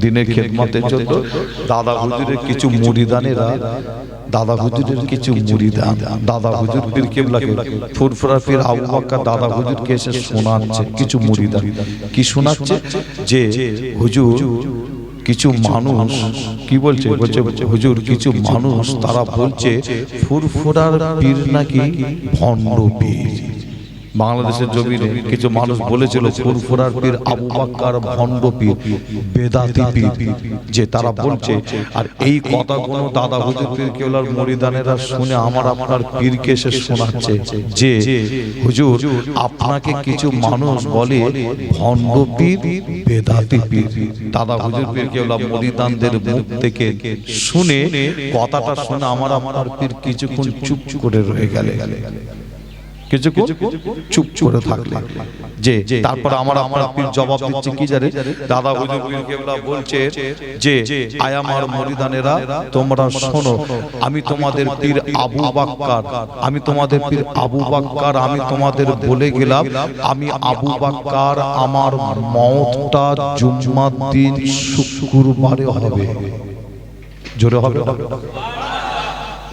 দিনের খেদমতের জন্য দাদা হুজুরের কিছু মুড়িদানেরা দাদা হুজুরের কিছু মুড়িদান দাদা হুজুর পীর কেবলাকে ফুরফুরা পীর আবু বাক্কা দাদা হুজুরকে এসে শোনাচ্ছে কিছু মুড়িদান। কি শোনাচ্ছে? যে হুজুর কিছু মানুষ কি বলছে? বলছে? হুজুর কিছু মানুষ তারা বলছে ফুরফুরার পীর নাকি ভণ্ড পীর। বাংলাদেশের জমিনে কিছু মানুষ বলেছিল ফুরফুরার পীর আবু বাক্কার ভণ্ড পীর বেদাতি পীর যে তারা বলছে আর এই কথাগুলো দাদা হুজুর পীর কেবলার মরিদানেরা শুনে আমার আপনার পীরকে এসে শোনাচ্ছে। যে হুজুর আপনাকে কিছু মানুষ বলে ভণ্ড পীর বেদাতি পীর। দাদা হুজুর পীর কেবলা মরিদানদের মুখ থেকে শুনে কথাটা শুনে আমার আপনার পীর কিছুক্ষণ চুপ করে রয়ে গেলে। কিছুক্ষণ চুপ করে থাকলে। যে তারপর আমার পীর জবাব দিচ্ছে কি জানে? দাদা হুজুর পীর কেবলা বলছে যে আয় আমার মরিদানেরা তোমরা শোনো আমি তোমাদের পীর আবু বাক্কার আমি তোমাদের পীর আবু বাক্কার আমি তোমাদের বলে গেলাম আমি আবু বাক্কার আমার মওতটা জুম্মার দিন শুক্রবারে হবে? জোরে হবে।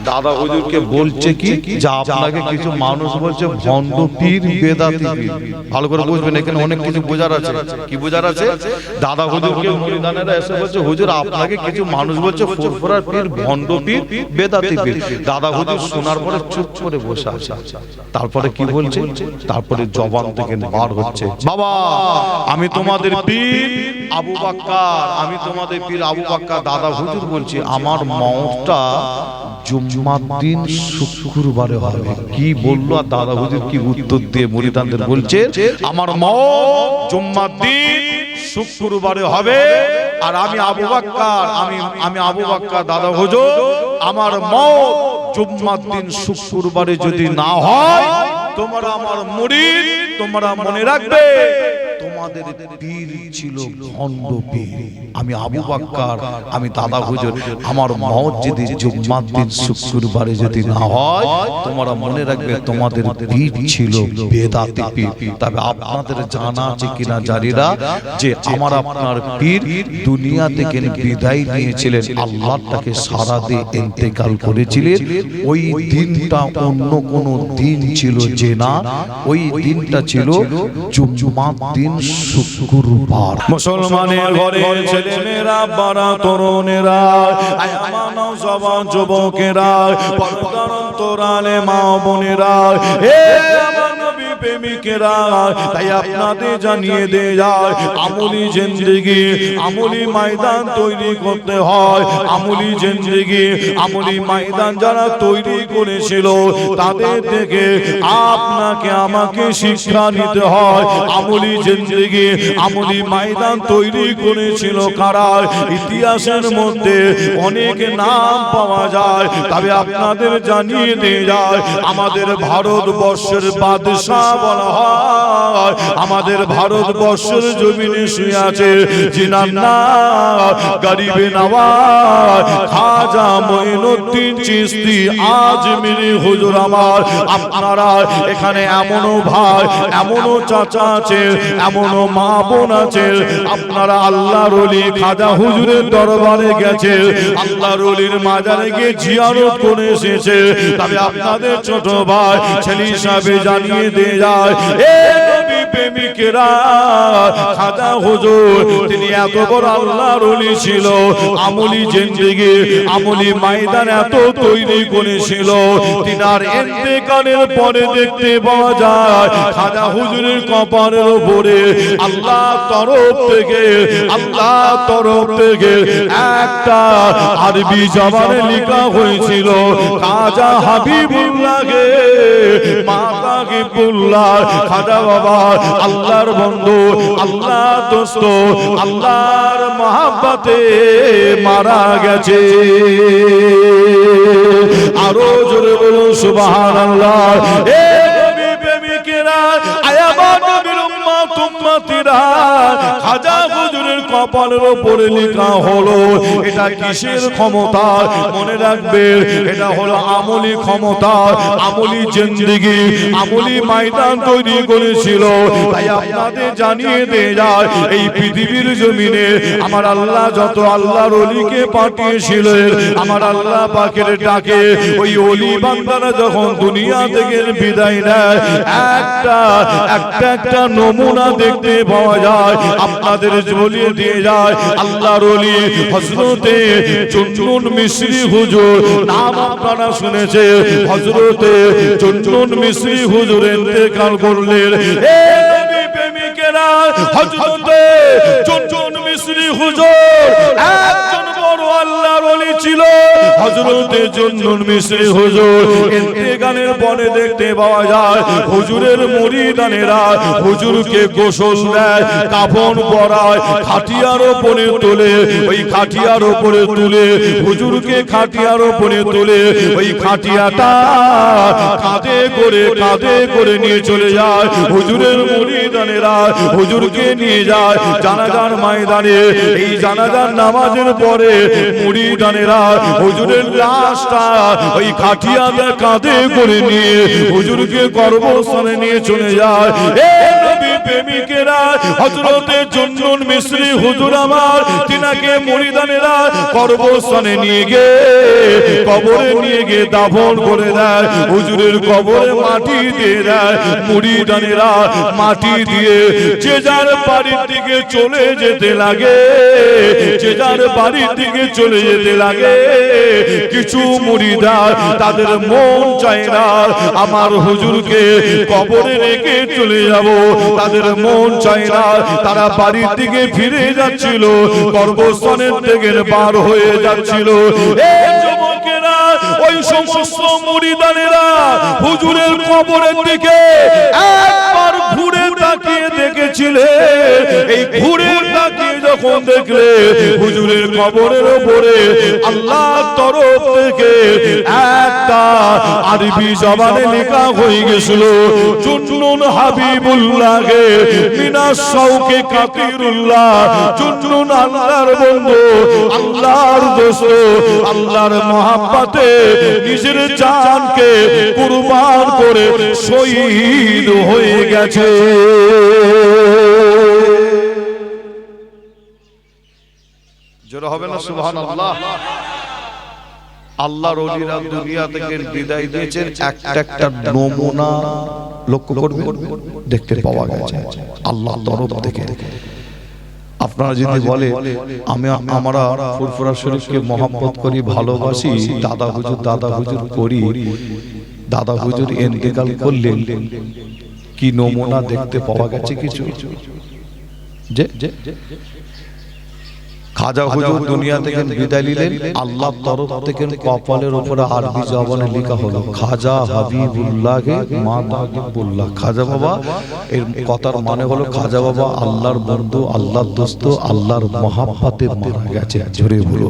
দাদা হুজুরকে বলছে কি যে আপনাকে কিছু মানুষ বলছে ভণ্ড পীর বেদাতি। পীর ভালো করে বুঝবেন এখানে অনেক কিছু বোঝার আছে। কি বোঝার আছে? দাদা হুজুরকে মুরিদানেরা এসে বলছে হুজুর আপনাকে কিছু মানুষ বলছে ফুরফুরার পীর ভণ্ড পীর বেদাতি পীর। দাদা হুজুর শোনার পরে চুপ করে বসে আছে। তারপরে কি বলছে? তারপরে জবান থেকে বার হচ্ছে। বাবা আমি তোমাদের পীর আবু বাক্কার আমি তোমাদের পীর আবু বাক্কার। দাদা হুজুর বলছি আমার মতটা জুম্মার দিন শুক্রবারে হবে। কি বলল? আর দাদা হুজুর কি উত্তর দিয়ে মরিদানদের বলছে? আমার মত জুম্মার দিন শুক্রবারে হবে। আর আমি আবু বাক্কার, আমি আমি আবু বাক্কার দাদা হুজুর, আমার মত জুম্মার দিন শুক্রবারে যদি না হয়, তোমরা আমার মুরিদ, তোমরা মনে রাখবে তোমাদের পীর ছিল ভণ্ড পীর। আমি আবু বাক্কার আমি দাদা হুজুর। আমার মত যদি জুম্মার দিন শুক্রবারে যদি না হয় তোমরা মনে রাখবে তোমাদের পীর ছিল বেদাতি পীর। তবে আপনাদের জানা আছে কিনা জারিরা যে আমার আপনার পীর দুনিয়া থেকে বিদায় নিয়েছিলেন আল্লাহ তাকে সারা দিয়ে ইন্তেকাল করেছিলেন। ওই দিনটা অন্য কোন দিন ছিল যে না। ওই দিনটা ছিল জুম্মার দিন শুক্রবার মুসলমানের ঘরে ছেলে মেয়েরা বারা তরুণেরা মানব নওজওয়ান যুবকেরা পর্দার অন্তরালে মা বোনেরা প্রেমিকেরা, তাই আপনাদের জানিয়ে দে যায় আমলি জিন্দেগি, আমলি ময়দান তৈরি করতে হয়। আমলি জিন্দেগি, আমলি ময়দান যারা তৈরি করেছিল, তাদের থেকে আপনাকে, আমাকে শিক্ষা নিতে হয়। আমলি জিন্দেগি, আমলি ময়দান তৈরি করেছিল কারা? ইতিহাসের মধ্যে অনেক নাম পাওয়া যায়, তবে আপনাদের জানিয়ে দিয়ে যায়, আমাদের ভারতবর্ষের বাদশাহ বলা হয় আমাদের ভারতবর্ষের জমিনে শুয়ে আছে জিনার নাম গরিবে নওয়াজ খাজা মঈনুদ্দিন চিশতি আজমিরি হুজুর আমার। আপনারা এখানে এমনও ভাই এমনও চাচা আছে এমনও মা বোন আছে। আপনারা আল্লাহর ওলি খাজা হুজুরের দরবারে গেছে। আল্লাহর ওলির মাজারে গিয়ে জিয়ারত করে এসেছে। তবে আপনাদের ছোট ভাই ছেলে হিসাবে জানিয়ে দিয়ে যায় এ নবী প্রেমিকেরা খাজা হুজুর তিনি এত বড় আল্লাহর ওলি ছিল। আমলি জিন্দেগি আমলি ময়দান এত তৈরি করেছিল। তিনার ইন্তেকালের পরে দেখতে পাওয়া যায় খাজা হুজুরের কপালের উপরে আল্লাহ তরফ থেকে আল্লাহ তরফ থেকে একটা আরবি জবানে লেখা হয়েছিল খাজা হাবিবুল্লাহকে মাতা হিবুল্লাহ খাজা বাবা, আল্লাহর বন্ধু আল্লাহ দোস্ত, আল্লাহর মহাব্বতে মারা গেছে। আরও জোরে বলুন, সুবহানাল্লাহ। এ নবী প্রেমিকেরা আয়াবা নবীর মনে জমিনে আমার আল্লাহ যত আল্লাহর অলিকে পাঠিয়েছিলেন, আমার আল্লাহ পাকের ডাকে ওই অলি বান্দারা যখন দুনিয়া থেকে বিদায় নেয়, একটা একটা একটা নমুনা দেখতে পাওয়া যায়, আপনাদের বলিয়ে দিয়ে যায়, আল্লাহর অলি হজরতে চুনচুন মিশ্রি হুজুর, নাম আপনারা শুনেছে, হজরতে চুনচুন মিশ্রি হুজুর ইন্তেকাল করলেন। এ নবী প্রেমিকেরা হজরতে চুনচুন হুজুর। একজন বড় আল্লাহর ওলি ছিল। হজরতে চুনচুন মিশ্রি হুজুর। ইন্তেকালের পরে দেখতে পাওয়া যায় হুজুরের মুরিদানেরা হুজুরকে গোসল দেয় কাফন পরায় খাটিয়ার ওপরে তোলে ওই খাটিয়ার ওপরে তুলে হুজুরকে খাটিয়ার ওপরে তুলে ওই খাটিয়াটা কাঁধে করে কাঁধে করে নিয়ে চলে যায়। হুজুরের মুরিদানেরা হুজুরকে নিয়ে যায় জানাজার ময়দানে। এই জানাজার নামাজের পরে মুরিদানেরা হুজুরের লাশটা ওই খাটিয়াতে কাঁধে করে নিয়ে হুজুরকে গর্ভস্থানে নিয়ে চলে যায়। এ নবী প্রেমিকেরা হজরতের জন্নুন মিশ্রি হুজুর আমার, তিনাকে মরিদানেরা গর্ভস্থানে নিয়ে গে কবরে নিয়ে গিয়ে দাফন করে দেয়, হুজুরের কবরে মাটি দিয়ে দেয় মুড়িদানেরা মাটি দিয়ে যে যার বাড়ির দিকে চলে যেতে লাগে, যে যার বাড়ির দিকে চলে যেতে লাগে, কিছু মুড়িদার তাদের মন চায় না, আমার হুজুরকে কবরে রেখে চলে যাব, তাদের মন চায় না। তারা বাড়ির দিকে ফিরে যাচ্ছিল। কর্মস্থানের থেকে বার হয়ে যাচ্ছিল। ওই সমস্ত মুড়িদানেরা হুজুরের কবরের দিকে একবার ঘুরে তাকিয়ে দেখেছিলে। এই ঘুরে তাকিয়ে যখন দেখলে, হুজুরের কবরের ওপরে আল্লাহ তরফ থেকে একটা আরবি জবানে লেখা হয়ে গেছিল চুনচুন হাবিবুল্লাহকে মিনাস শৌকে কাতিরুল্লাহ চুনচুন আল্লাহর বন্ধু, আল্লাহর দোস্ত, আল্লাহর মহাব্বাতে নিজের জানকে কুরবান করে শহীদ হয়ে গেছে। জোরে হবে না সুবহান আল্লাহ আল্লাহর ওলিরা দুনিয়া থেকে বিদায় দিয়েছেন একটা একটা নমুনা লক্ষ্য করবে দেখতে পাওয়া গেছে আল্লাহ তরফ থেকে। আপনারা যদি বলে আমি আমরা ফুরফুরা শরীফকে মহাব্বত করি ভালোবাসি দাদা হুজুর দাদা হুজুর করি দাদা হুজুর এন্তেকাল করলেন কি নমুনা দেখতে পাওয়া গেছে কিছু। যে যে খাজা হুজুর দুনিয়া থেকে বিদায় নিলেন। আল্লাহ তরফ থেকে কপালের উপরে আরবি জবানে লেখা হলো খাজা হাবিবুল্লাহকে মা তাহিবুল্লাহ খাজা বাবা এর কথার মানে হলো খাজা বাবা আল্লাহর বন্ধু আল্লাহর দোস্ত আল্লাহর মহাব্বাতে মারা গেছে। জোরে বলো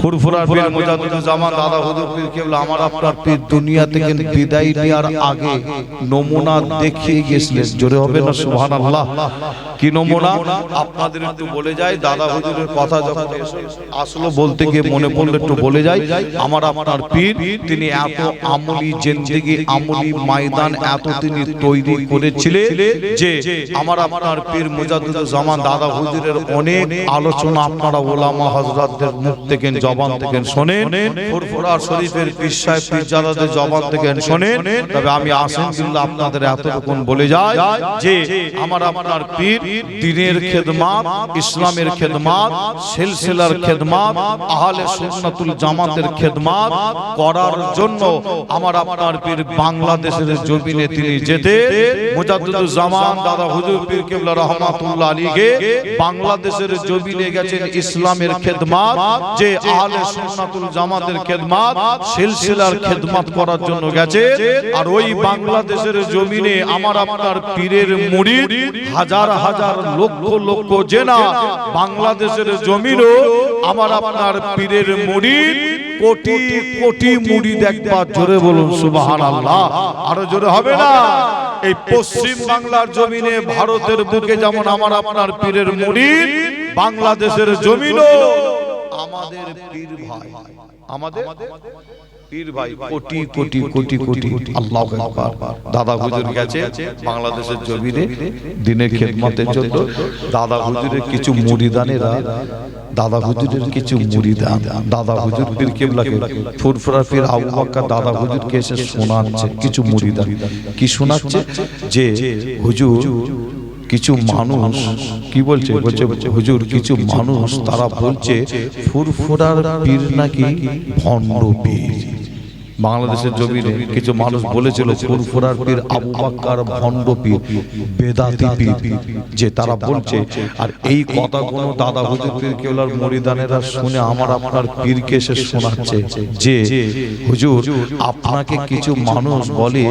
ফুরফুরার পীর মুজাদ্দিদুল জামান দাদা হুজুর পীর কেবল আমার আপনার পীর দুনিয়া থেকে বিদায় নেওয়ার আগে নমুনা দেখিয়ে গেছিলেন জোরে হবে না সুবহানাল্লাহ? কি নমুনা? আপনাদের একটু বলে যাই দাদা হুজুরের কথা যখন আসলো বলতে গিয়ে মনে পড়লে একটু বলে যাই। আমার আপনার পীর তিনি এত আমলি জিন্দেগি আমলি ময়দান এত তিনি তৈরি করেছিলেন যে আমার আপনার পীর মুজাদ্দিদুল জামান দাদা হুজুরের অনেক আলোচনা আপনারা ওলামা হযরতদের মুখ থেকে জবান থেকে শোনেন। ফুরফুরা শরীফের সাহেব পীরজাদাদের জবান থেকে শোনেন। তবে আমি কিন্তু আপনাদের এতটুকুন বলে যাই যে আমার আপনার পীর দিনের খেদমাত, ইসলামের খেদমাত, সিলসিলার খেদমাত, আহলে সুন্নাতুল জামাতের খেদমাত করার জন্য আমার আপনার পীর বাংলাদেশের জমিনে তিনি যেতে মুজাদ্দিদুল জামান দাদা হুজুর পীর কেবলা রহমাতুল্লাহ আলীকে বাংলাদেশের জমিনে গেছেন ইসলামের খেদমাত, যে আহলে সুন্নাতুল জামাতের খেদমাত সিলসিলার খেদমাত করার জন্য গেছে। আর ওই বাংলাদেশের জমিনে আমার আপনার পীরের মুরিদ হাজার হাজার লক্ষ লক্ষ জেনা বাংলাদেশের জমিনও আমার আপনার পীরের মুরিদ কোটি কোটি মুরিদ একবার জোরে বলুন সুবহানাল্লাহ। আরও জোরে হবে না? এই পশ্চিম বাংলার জমিনে ভারতের বুকে যেমন আমার আপনার পীরের মুড়ি বাংলাদেশের জমিনও আমাদের পীর ভাই আমাদের পীর ভাই কোটি কোটি কোটি কোটি আল্লাহ দাদা হুজুর গেছে বাংলাদেশের জমিনে দিনের খেদমতের জন্য দাদা হুজুরের কিছু মুরিদানেরা দাদা হুজুরের কিছু মুরিদান দাদা হুজুর পীর কেবলাকে ফুরফুরা পীর আবু বক্কর দাদা হুজুরকে এসে শোনাচ্ছে কিছু মুরিদান কি শোনাচ্ছে? যে হুজুর কিছু মানুষ কি বলছে? বলছে? হুজুর কিছু মানুষ তারা বলছে ফুরফুরার পীর নাকি ভণ্ড পীর। বাংলাদেশের জমিনে কিছু মানুষ বলেছিল ফুরফুরার পীর আবু বাক্কার ভণ্ড পীর বেদাতি পীর যে তারা বলছে আর এই কথাগুলো দাদা হুজুর পীর কেবলার মরিদানেরা শুনে আমার আপনার পীরকে এসে শোনাচ্ছে যে হুজুর আপনাকে কিছু মানুষ বলে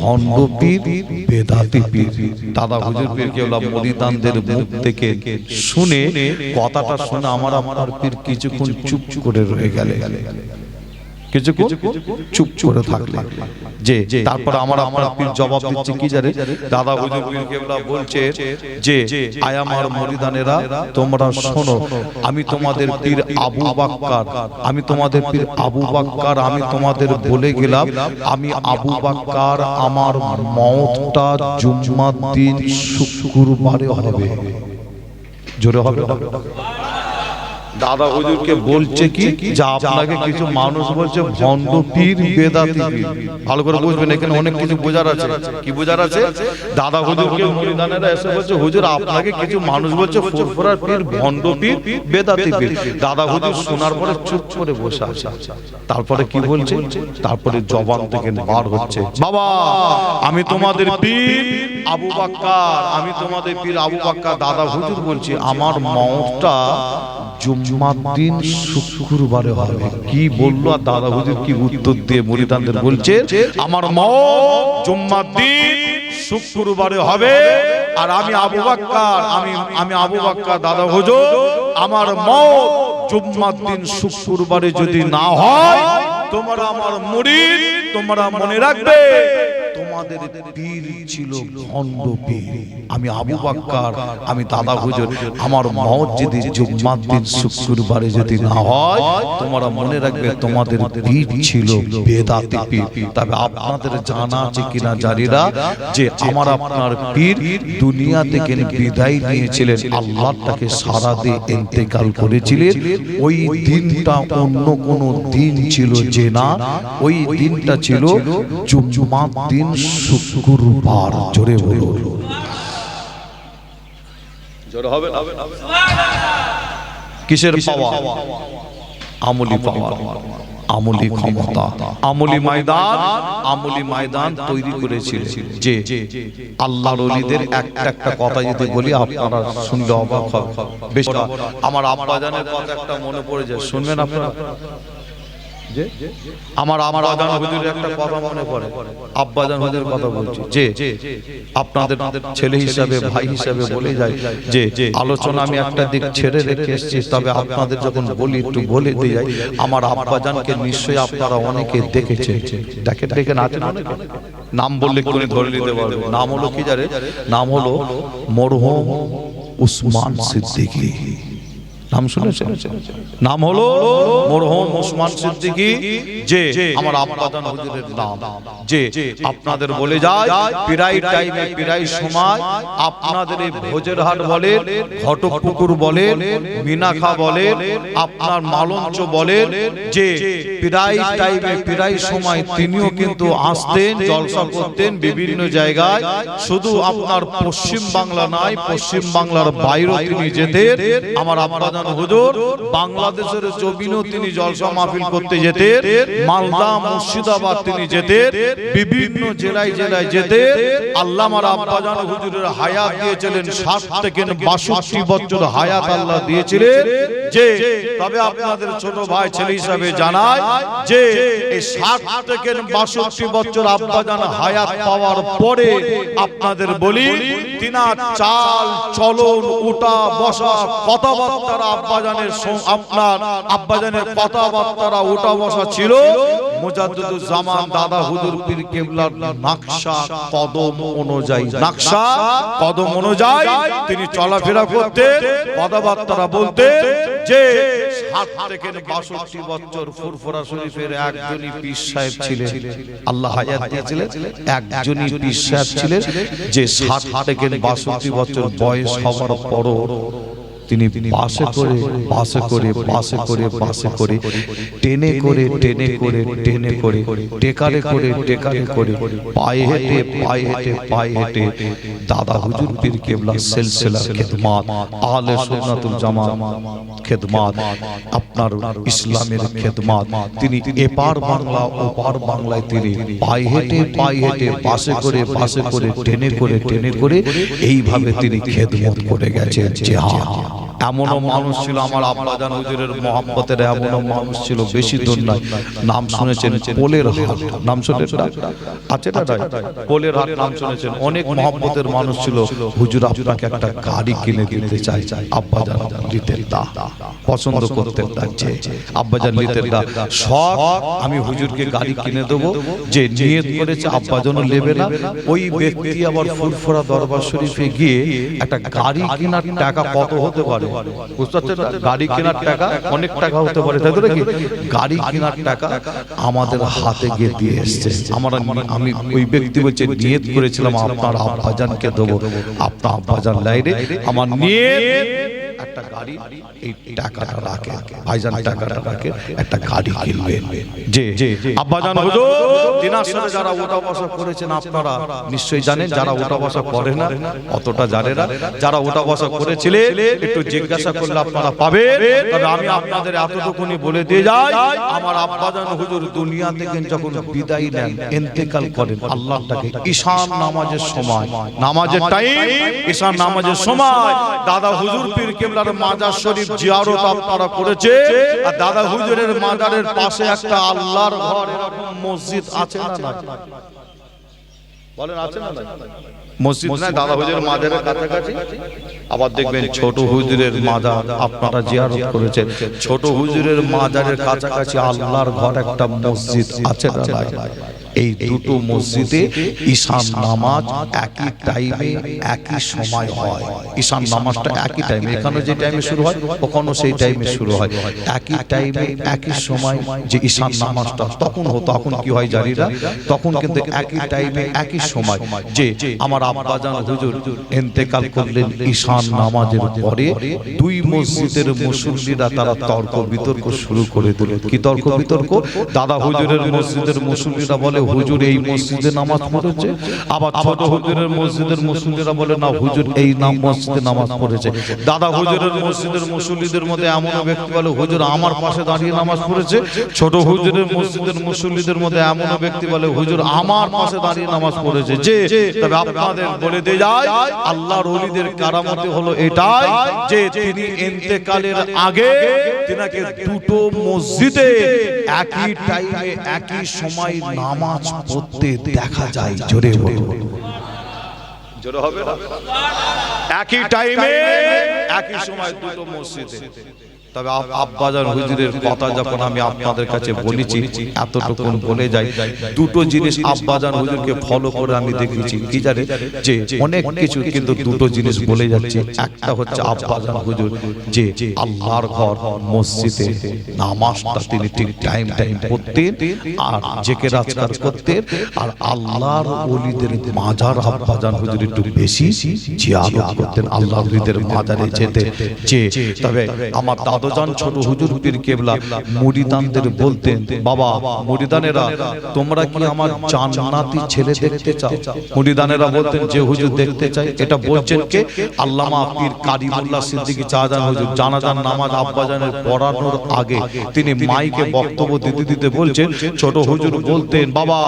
ভণ্ড পীর বেদাতি পীর। দাদা হুজুর পীর কেবলা মরিদানদের মুখ থেকে শুনে কথাটা শুনে আমার আপনার পীর কিছুক্ষণ চুপ করে রয়ে গেলে। কিছুক্ষণ চুপ করে থাকলে। যে তারপর আমার আমার জবাব দিচ্ছে কি জানে? দাদা কেবলা বলছে যে আয় আমার মরিদানেরা তোমরা শোনো আমি তোমাদের পীর আবু বাক্কার আমি তোমাদের পীর আবু বাক্কার আমি তোমাদের বলে গেলাম আমি আবু বাক্কার আমার মওতটা জুম্মার দিন শুক্রবারে হবে। জোরে হবে। দাদা হুজুরকে বলছে কি যে আপনাকে কিছু মানুষ বলছে ভণ্ড পীর বেদাতি পীর। ভালো করে বুঝবেন এখানে অনেক কিছু বোঝার আছে। কি বোঝার আছে? দাদা হুজুরকে মরিদানেরা এসে বলছে হুজুর আপনাকে কিছু মানুষ বলছে ফুরফুরার পীর ভণ্ড পীর বেদাতি পীর। দাদা হুজুর শোনার পরে চুপ করে বসে আছে। তারপরে কি বলছে? তারপরে জবান থেকে বার হচ্ছে বাবা আমি তোমাদের পীর আবু বাক্কার আমি তোমাদের পীর আবু বাক্কার। দাদা হুজুর বলছি আমার মতটা জুম্মার দিন শুক্রবারে হবে। কি বলল? আর দাদা হুজুর কি উত্তর দিয়ে মরিদানদের বলছে? আমার মত জুম্মার দিন শুক্রবারে হবে। আর আমি আবু বাক্কার, আমি আমি আবু বাক্কার দাদা হুজুর, আমার মত জুম্মার দিন শুক্রবারে যদি না হয়, তোমরা আমার মুরিদ, তোমরা মনে রাখবে তোমাদের পীর ছিল পীর। আমি আবু বাক্কার আমি দাদা হুজুর আমার মত যদি জুম্মার দিন শুক্রবারে যদি না হয় তোমরা মনে রাখবে তোমাদের পীর ছিল বেদাতি পীর। তবে আপনাদের জানা আছে কিনা জানিরা যে আমার আপনার পীর দুনিয়া থেকে বিদায় নিয়েছিলেন আল্লাহ তাকে সারা দিয়ে ইন্তেকাল করেছিলেন। ওই দিনটা অন্য কোন দিন ছিল যে না। ওই দিনটা ছিল জুম্মার দিন শুক্রবার জোরে বলুন। জোরে হবে না? কিসের পাওয়া আমলি পাওয়া আমলি ক্ষমতা। আমলি ময়দান। আমলি ময়দান তৈরি করেছিল। যে আল্লাহর ওলিদের একটা একটা কথা যদি বলি আপনারা শুনলে অবাক হবে বেশ আমার আব্বা জানের কথা একটা মনে পড়ে যায়। শুনবেন আপনারা? আমার আমার আদান হুজুরের একটা কথা মনে পড়ে। আব্বাজান হুজুরের কথা বলছি। যে আপনাদের ছেলে হিসাবে ভাই হিসাবে বলে যায় যে আলোচনা আমি একটা দিক ছেড়ে রেখে এসেছি তবে আপনাদের যখন বলি একটু বলে দিয়ে যাই আমার আব্বাজানকে নিশ্চয়ই আপনারা অনেকে দেখেছে দেখে দেখে অনেকে। নাম বললে কোন ধরে নিতে পারবে। নাম হলো কি জানে? নাম হলো মরহুম উসমান সিদ্দিকী। নাম শুনেছেন? নাম হলো মরহুম ওসমান সিদ্দিকী। যে আমার আব্বাদান হুজুরের নাম। যে আপনাদের বলে যায় প্রায় টাইমে প্রায় সময় আপনাদের এই ভোজের হাট বলেন ঘটকপুকুর বলেন মিনাখা বলেন আপনার মালঞ্চ বলেন যে প্রায় টাইমে প্রায় সময় তিনিও কিন্তু আসতেন জলসা করতেন বিভিন্ন জায়গায়। শুধু আপনার পশ্চিম বাংলা নয় পশ্চিম বাংলার বাইরেও তিনি যেতেন। আমার আব্বাদান আব্বাজান হুজুর, বাংলাদেশের জমিনও তিনি জলসা মাহফিল করতে যেতেন, মালদা, মুর্শিদাবাদ তিনি যেতেন, বিভিন্ন জেলায় জেলায় যেতেন। আল্লামার আব্বাজান হুজুরের হায়াত দিয়েছিলেন ষাট থেকে বাষট্টি বছর হায়াত আল্লাহ দিয়েছিলেন। যে, তবে আপনাদের ছোট ভাই ছেলে হিসাবে জানায় যে, এই ষাট থেকে বাষট্টি বছর আব্বাজান হায়াত পাওয়ার পরে আপনাদের বলি চাল, চলন, উঠা, বসা কথাবার্তারা আব্বাজানের আপনার আব্বাজানের কথাবার্তারা উঠা বসা ছিল। মুজাদ্দুদুল জামান দাদা হুজুর পীর কেবলার নকশা কদম অনুযায়ী নকশা কদম অনুযায়ী তিনি চলাফেরা করতেন, কথাবার্তারা বলতেন যে ষাট থেকে বাষট্টি বছর ফুরফুরা শরীফের একজনই পীর সাহেব ছিলেন। আল্লাহ হায়াত দিয়েছিলেন, একজনই পীর সাহেব ছিলেন যে ষাট থেকে বাষট্টি বছর বয়স হওয়ার পরও তিনি বাসে করে বাসে করে বাসে করে বাসে করে টেনে করে টেনে করে টেনে করে টেকারে করে টেকারে করে পায়ে হেঁটে পায়ে হেঁটে পায়ে হেঁটে দাদা হুজুর পীর কেবলা সিলসিলা খেদমাত আলে সুন্নাতুল জামাত খেদমাত আপনার ইসলামের খেদমাত তিনি এপার বাংলা ওপার বাংলায় তিনি পায়ে হেঁটে পায়ে হেঁটে বাসে করে বাসে করে টেনে করে টেনে করে এইভাবে তিনি খেদমত করে গেছেন যে হ্যাঁ এমনও মানুষ ছিল আমার আব্বাজান হুজুরের মোহাম্মতের এমনও মানুষ ছিল বেশি দূর নয়। নাম শুনেছেন পোলের হাট। নাম শুনেছেন না? আছে না নাই? পোলের হাট নাম শুনেছেন। অনেক মোহাম্মতের মানুষ ছিল। হুজুর আপনাকে একটা গাড়ি কিনে দিতে চাই। আব্বাজান লিতেন দা পছন্দ করতেন না আব্বাজান লিতেন দা সব আমি হুজুরকে গাড়ি কিনে দেবো যে নিয়ত করেছে আব্বাজানও নেবে না। ওই ব্যক্তি আবার ফুরফুরা দরবার শরীফে গিয়ে একটা গাড়ি কেনার টাকা কত হতে পারে বুঝতে পারছেন? গাড়ি কেনার টাকা অনেক টাকা হতে পারে তাই তো নাকি? গাড়ি কেনার টাকা আমাদের হাতে গিয়ে দিয়ে এসছে। আমরা আমি ওই ব্যক্তি বলছে নিয়ত করেছিলাম আপনার আব্বাজানকে দেবো। আপনার আব্বাজান লাইনে আমার নিয়ে একটা গাড়ি এই টাকাটা রাখে। ভাইজান টাকাটা রাখে একটা গাড়ি কিনবেন যে আব্বাজান হুজুর দিনার সাথে যারা ওটা বসা করেছেন আপনারা নিশ্চয়ই জানেন যারা ওটা বসা করে না অতটা জানে না যারা ওটা বসা করেছিলেন একটু জিজ্ঞাসা করলে আপনারা পাবেন। তবে আমি আপনাদের এতটুকুনি বলে দিয়ে যাই আমার আব্বাজান হুজুর দুনিয়া থেকে যখন বিদায় নেন ইন্তেকাল করেন আল্লাহটাকে ঈশান নামাজের সময় নামাজের টাইম ঈশান নামাজের সময় দাদা হুজুর পীর কেবলার মাজার শরীফ জিয়ারত আপনারা করেছে। আর দাদা হুজুরের মাজারের পাশে একটা আল্লাহর ঘর মসজিদ আছে না না বলেন, আছে না মসজিদ না দাদা হুজুরের মাজারের কাছাকাছি? আবার দেখবেন ছোট হুজুরের মাজার আপনারা জিয়ারত ছোট হুজুরের মাজারের কাছাকাছি আল্লাহর ঘর একটা মসজিদ আছে না নাই? এই দুটো মসজিদে ঈশান নামাজ একই টাইমে একই সময় হয়। ঈশান নামাজটা একই টাইমে এখানে যে টাইমে শুরু হয়, ওখানেও সেই টাইমে শুরু হয়। একই টাইমে একই সময় যে ঈশান নামাজটা তখন হতো, তখন কি হয় জানি না তখন কিন্তু একই টাইমে একই সময় যে আমার আব্বাজান হুজুর ইন্তেকাল করলেন ঈশান নামাজের পরে দুই মসজিদের মুসল্লিরা তারা তর্ক বিতর্ক শুরু করে দিল কি তর্ক বিতর্ক? দাদা হুজুরের মসজিদের মুসল্লিরা বলে হুজুর এই মসজিদে নামাজ পড়েছে আবার ছোট হুজুরের মসজিদের মুসল্লিরা বলে না হুজুর এই নাম মসজিদে নামাজ পড়েছে। দাদা হুজুরের মসজিদের মুসল্লিদের মধ্যে এমন ব্যক্তি বলে হুজুর আমার পাশে দাঁড়িয়ে নামাজ পড়েছে। ছোট হুজুরের মসজিদের মুসল্লিদের মধ্যে এমন ব্যক্তি বলে হুজুর আমার পাশে দাঁড়িয়ে নামাজ পড়েছে। যে তবে আপনাদের বলে দিয়ে যায় আল্লাহর ওলিদের কারামতে হলো এটাই যে তিনি ইন্তেকালের আগে তিনাকে দুটো মসজিদে একই টাইমে একই সময় নামাজ পড়তে দেখা যায় জোরে জোরে হবে একই টাইমে একই সময় দুটো মসজিদে। তবে আব- আব্বাজান হুজুরের কথা যখন আমি আপনাদের কাছে বলেছি এতটুকুন বলে যাই। দুটো জিনিস আব্বাজান হুজুরকে ফলো করে আমি দেখেছি। কি জানে? যে অনেক কিছু কিন্তু দুটো জিনিস বলে যাচ্ছে। একটা হচ্ছে আব্বাজান হুজুর যে আল্লাহর ঘর মসজিদে নামাজটা তিনি ঠিক টাইম টাইম পড়তেন আর জেকে রাজকার করতেন। আর আল্লাহর ওলিদের মাজার আব্বাজান হুজুর একটু বেশি জিয়ারত করতেন। আল্লাহর ওলিদের মাজারে যেতে। যে তবে আমার দাদু দাদোজান ছোট হুজুর পীর কেবলা মুরিদানদের বলতেন, বাবা, মুরিদানেরা, তোমরা কি আমার জান্নাতি ছেলে দেখতে চাও? মুরিদানেরা বলতেন, যে হুজুর দেখতে চাই, এটা বলছেন কে? আল্লামা পীর কারিমুল্লাহ সিদ্দিকী চাহাজান হুজুর, জানাজান নামাজ আব্বাজানের পড়ানোর আগে তিনি মাইকে বক্তব্য দিতে দিতে বলছেন, ছোট হুজুর বলতেন, বাবা,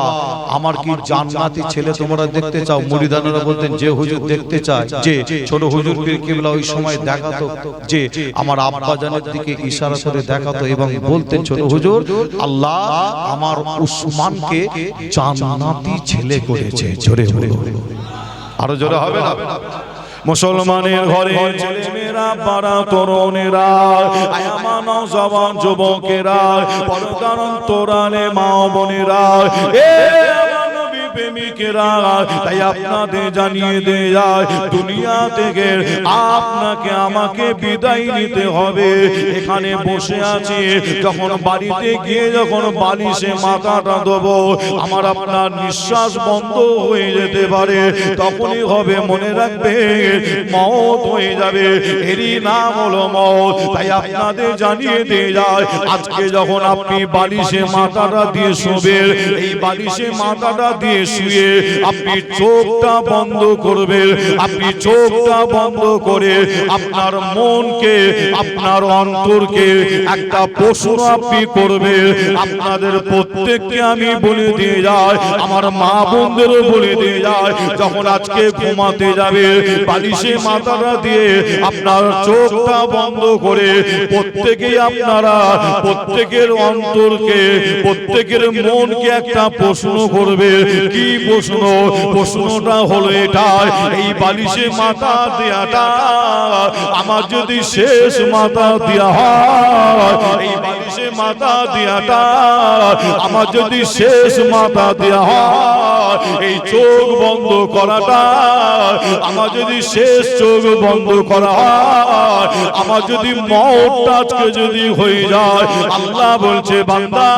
আমার কি জান্নাতি ছেলে তোমরা দেখতে চাও? মুরিদানেরা বলতেন, যে হুজুর দেখতে চায়, যে ছোট হুজুর পীর কেবলা ওই সময় দেখাতো যে আমার আব্বাজানের দিকে ইশারা করে দেখাতো এবং বলতেন ছোট হুজুর, আল্লাহ আমার উসমানকে জান্নাতি ছেলে করেছে। জোরে বলো আরও জোরে হবে না? মুসলমানের ঘরে ছেলেমেয়েরা, পাড়া তরুণেরা, আয়ামান জবান যুবকেরা, পর্দার অন্তরালে মা বোনেরা, এ তাই আপনাদের জানিয়ে দে যায় দুনিয়া থেকে আপনাকে আমাকে বিদায় নিতে হবে। এখানে বসে আছি, যখন বাড়িতে গিয়ে যখন বালিশে মাথাটা দেবো আমার আপনার নিঃশ্বাস বন্ধ হয়ে যেতে পারে। তখনই হবে মনে রাখবে মত হয়ে যাবে। এরই নাম হলো মত তাই আপনাদের জানিয়ে দিয়ে যায় আজকে যখন আপনি বালিশে মাথাটা দিয়ে শোবেন, এই বালিশে মাথাটা দিয়ে শুয়ে আপনি চোখটা বন্ধ করবেন, আপনি চোখটা বন্ধ করে আপনার মনকে, আপনার অন্তরকে একটা প্রশ্ন আপনি করবেন। আপনাদের প্রত্যেককে আমি বলে দিয়ে যাই, আমার মা বোনদেরও বলে দিয়ে যায় যখন আজকে ঘুমাতে যাবে, বালিশে মাথাটা দিয়ে আপনার চোখটা বন্ধ করে প্রত্যেকেই আপনারা, প্রত্যেকের অন্তরকে, প্রত্যেকের মনকে একটা প্রশ্ন করবে কি প্রশ্ন? প্রশ্নটা হলো এটা এই বালিশে মাথা দেয়াটা, আমার যদি শেষ মাথা দেয়া হয়, এই বালিশে মাথা দেয়াটা আমার যদি শেষ মাথা দেয়া হয় এই চোখ বন্ধ করাটা। আমার যদি শেষ চোখ বন্ধ করা হয় আমার যদি মতটা আজকে যদি হয়ে যায় আল্লাহ বলছে বান্দা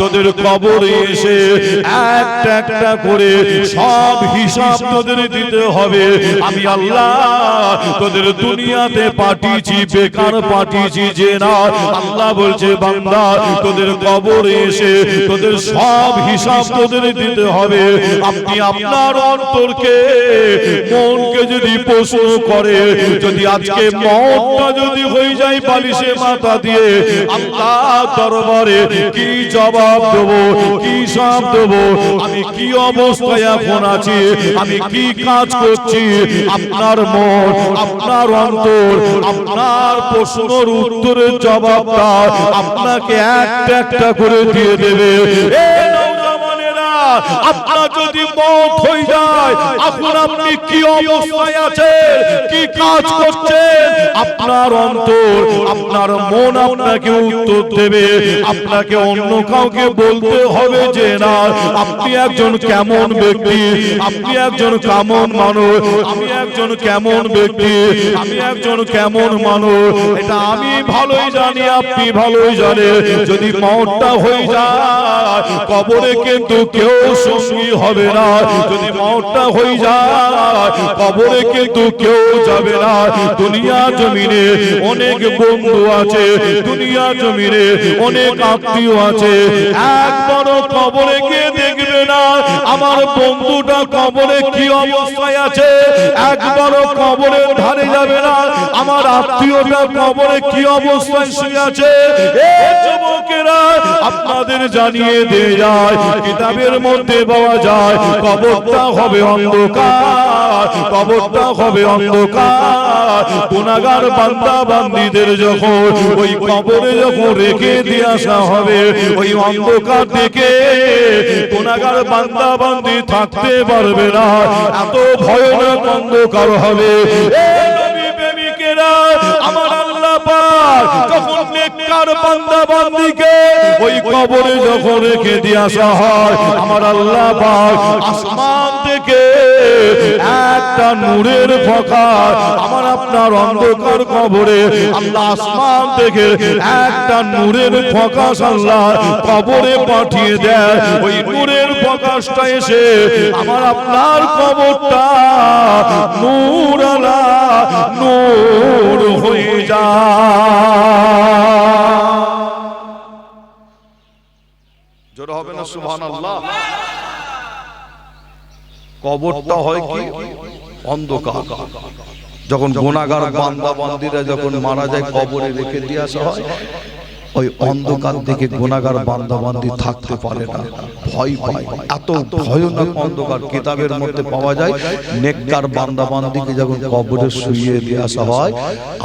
তোদের কবরে এসে একটা একটা করে সব হিসাব তোদের দিতে হবে। আমি আল্লাহ তোদের দুনিয়াতে পাঠিয়েছি বেকার পাঠিয়েছি যে না। আল্লাহ বলছে বান্দা তোদের কবরে এসে তোদের সব হিসাব তোদের দিতে হবে। আপনি আপনার অন্তরকে, মনকে যদি প্রশ্ন করে, যদি আজকে মতটা যদি হয়ে যায় বালিশে মাথা দিয়ে আল্লাহ দরবারে কি জবাব দেব, কি দেব? আমি কি অবস্থায় এখন আছি? আমি কি কাজ করছি? আপনার মন, আপনার অন্তর, আপনার প্রশ্নের উত্তরের জবাবটা আপনাকে একটা একটা করে দিয়ে দেবে। আপনার যদি মত হয়ে যায় এখন আপনি কি অবস্থায় আছেন? কি কাজ করছেন? আপনার অন্তর আপনার মন আপনাকে উত্তর দেবে। আপনাকে অন্য কাউকে বলতে হবে যে না আপনি একজন কেমন ব্যক্তি? আপনি একজন কেমন মানুষ? আমি একজন কেমন ব্যক্তি? আমি একজন কেমন মানুষ? এটা আমি ভালোই জানি আপনি ভালোই জানেন। যদি মতটা হয়ে যায় কবরে কিন্তু কেউ সঙ্গী হবে না, যদি মতটা হয়ে যায়, কবরে কিন্তু কেউ যাবে না। দুনিয়া জমিনে অনেক বন্ধু আছে, দুনিয়া জমিনে অনেক আত্মীয় আছে। একবারও কবরে গিয়ে দেখবে না, আমার বন্ধুটা কবরে কি অবস্থায় আছে? একবারও কবরে ধারে যাবে না, আমার আত্মীয়টা কবরে কি অবস্থায় শুয়ে আছে? আপনাদের জানিয়ে দিয়ে যায়, কিতাবের মধ্যে পাওয়া যায়, কবরটা হবে অন্ধকার, কবরটা হবে অন্ধকার। গুনাগার বান্দা বান্দিদের যখন ওই কবরে যখন রেখে দিয়ে আসা হবে, ওই অন্ধকার থেকে গুনাগার বান্দা বান্দি থাকতে পারবে না। এত ভয়ানক অন্ধকার হবে। আমার আল্লাহ পাক যখন নেককার বান্দা বান্দিকে ওই কবরে যখন রেখে দিয়ে আসা হয় আমার আল্লাহ পাক আসমান থেকে একটা নূরের ফকার আমার আপনার অন্ধকার কবরে, আল্লাহ আসমান থেকে একটা নূরের ফকাশ আল্লাহ কবরে পাঠিয়ে দেয়। ওই নূরের ফকাশটা এসে আমার আপনার কবরটা নূর আলা নূর হয়ে যা জোর হবে না, সুবহানাল্লাহ। আল্লাহ কবরটা হয় কি? অন্ধকার। যখন গুণাগার বান্দা বান্দিরা যখন মারা যায়, কবরে রেখে দিয়ে আসা হয়, ওই অন্ধকার থেকে গুণাগার বান্দা বান্দি থাকতে পারে না। ভয় পায়। এত ভয়ানক অন্ধকার কিতাবের মধ্যে পাওয়া যায়, নেককার বান্দা বান্দিকে যখন কবরে শুইয়ে দিয়ে আসা হয়,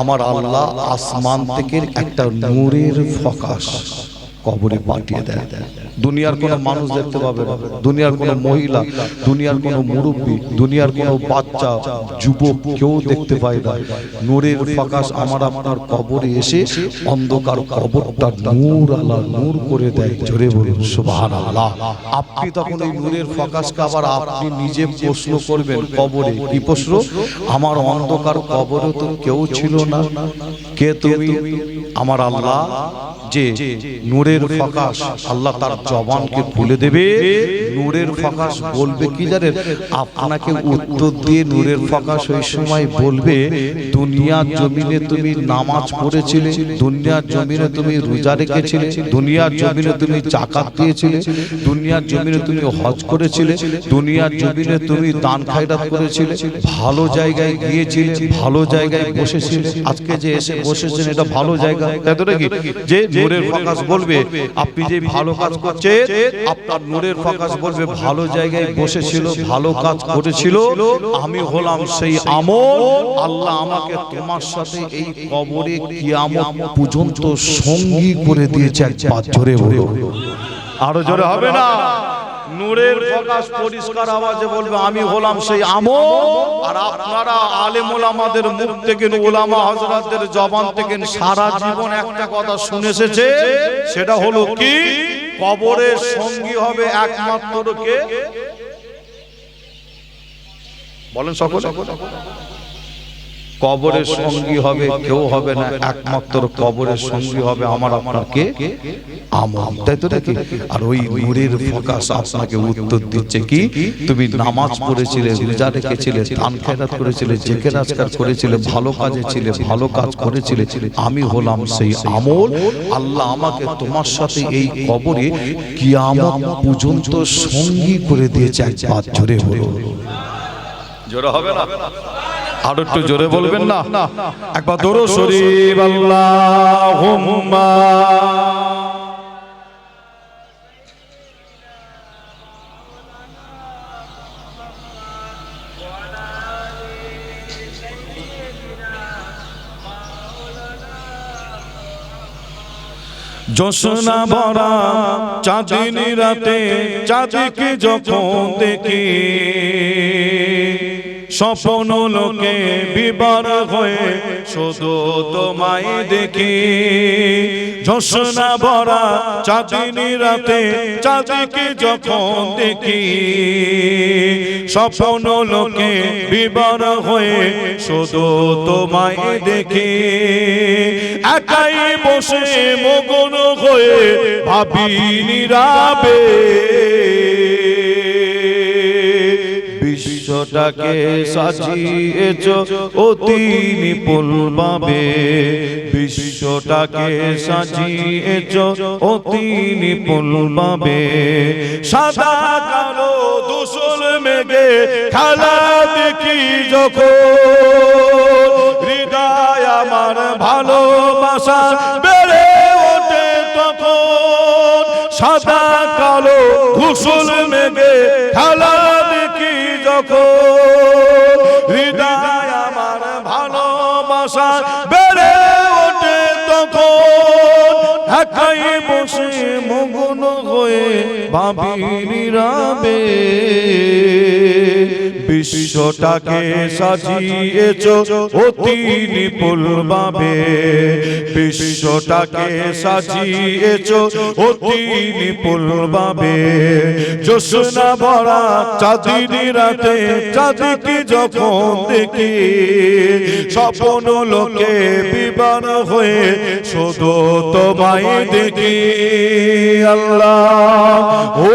আমার আল্লাহ আসমান থেকে একটা নূরের ফকাশ। কবরে পাঠিয়ে দেয়। দুনিয়ার কোনো মানুষ দেখতে পাবে না। দুনিয়ার কোনো মহিলা, দুনিয়ার কোনো মুরব্বী, দুনিয়ার কোনো বাচ্চা, যুবক কেউ দেখতে পায় না। নূরের প্রকাশ আমার আপনার কবরে এসে অন্ধকার কবরটা নূর আলা নূর করে দেয়। জোরে বলুন, সুবহানাল্লাহ। আপনি তখন এই নূরের প্রকাশকে আবার আপনি নিজে প্রশ্ন করবেন, কবরে কি প্রশ্ন? আমার অন্ধকার কবরে তো কেউ ছিল না। কে তুমি? আমার আল্লাহ। যে নূরের ফকাশ আল্লাহ তার জবানকে খুলে দেবে। নূরের ফকাশ বলবে কি জানেন? আপনাকে উত্তর দিয়ে নূরের ফকাশ ওই সময় বলবে, দুনিয়ার জমিনে তুমি নামাজ পড়েছিলে, দুনিয়ার জমিনে তুমি রোজা রেখেছিলে, দুনিয়ার জমিনে তুমি জাকাত দিয়েছিলে, দুনিয়ার জমিনে তুমি হজ করেছিলে, দুনিয়ার জমিনে তুমি দান খায়রাত করেছিলে, ভালো জায়গায় গিয়েছিলে, ভালো জায়গায় বসেছিলে, আজকে যে এসে বসেছেন, এটা ভালো জায়গা। তাই নাকি? যে নূরের ফকাশ বলবে আপনি যে ভালো কাজ করছেন আপনার নূরের ফকাশ বলবে ভালো জায়গায় বসেছিল ভালো কাজ করেছিল আমি হলাম সেই আমল আল্লাহ আমাকে তোমার সাথে এই কবরে কিয়ামত পর্যন্ত সঙ্গী করে দিয়েছে একবার জোরে বলো। আরও জোরে হবে না? নূরের প্রকাশ পরিষ্কার আওয়াজে বলবে, আমি হলাম সেই আমল। আর আপনারা আলেম ওলামাদের মুখ থেকে, ওলামা হযরতদের জবান থেকে সারা জীবন একটা কথা শুনে এসেছে, সেটা হলো কি? কবরের সঙ্গী হবে একমাত্র কে? বলেন সকলে। কবরের সঙ্গী হবে কেউ হবে না একমাত্র কবরের সঙ্গী হবে আমার আপনাকে আমল। তাই তো নাকি আর ওই নূরের ফোকাস আপনাকে উত্তর দিচ্ছে কি? তুমি নামাজ পড়েছিলে রোজা রেখেছিলে দান খেরাত করেছিলে জেকে রাজকার করেছিলে ভালো কাজে ছিলে ভালো কাজ করেছিলে আমি হলাম সেই আমল। আল্লাহ আমাকে তোমার সাথে এই কবরে কিয়ামত পর্যন্ত সঙ্গী করে দিয়েছে একবার জোরে হলো জোরে হবে না? আর একটু জোরে বলবেন না? একবার দৌড়ো শরীফ আল্লাহুম্মা। জোসনা ভরা চাঁদিনী রাতে চাঁদিকে যখন দেখি স্বপ্ন লোকে বিবার হয়ে শুধু তোমায় দেখি। জোসনা ভরা চাঁদিনী রাতে চাঁদিকে যখন দেখি, স্বপ্ন লোকে বিবার হয়ে শুধু তোমায় দেখি। একাই বসে মগন হয়ে ভাবি নীরাবে। বিশ্বটাকে সাজিয়েছ অতি নিপুণ ভাবে বিশ্বটাকে সাজিয়েছ অতি নিপুণ ভাবে সাদা, কালো দুসল মেঘে খেলা দেখি যখন। হৃদয় আমার ভালোবাসা বেড়ে ওঠে তখন। সাদা, কালো ঘুষল মেঘে খেলা যখন হৃদয় আমার ভালোবাসা বেড়ে ওঠে তখন। একাই বসে মগুন হয়ে ভাবি নীরবে। বিশ্বটাকে সাজিয়েছ অতি নিপুল ভাবে। বিশ্বটাকে সাজিয়েছ অতি নিপুল ভাবে। জোসনা ভরা চাঁদিনী রাতে, চাঁদিকে যখন দেখি, স্বপ্ন লোকে বিবার হয়ে শুধু তোমায় দেখি। আল্লাহ ও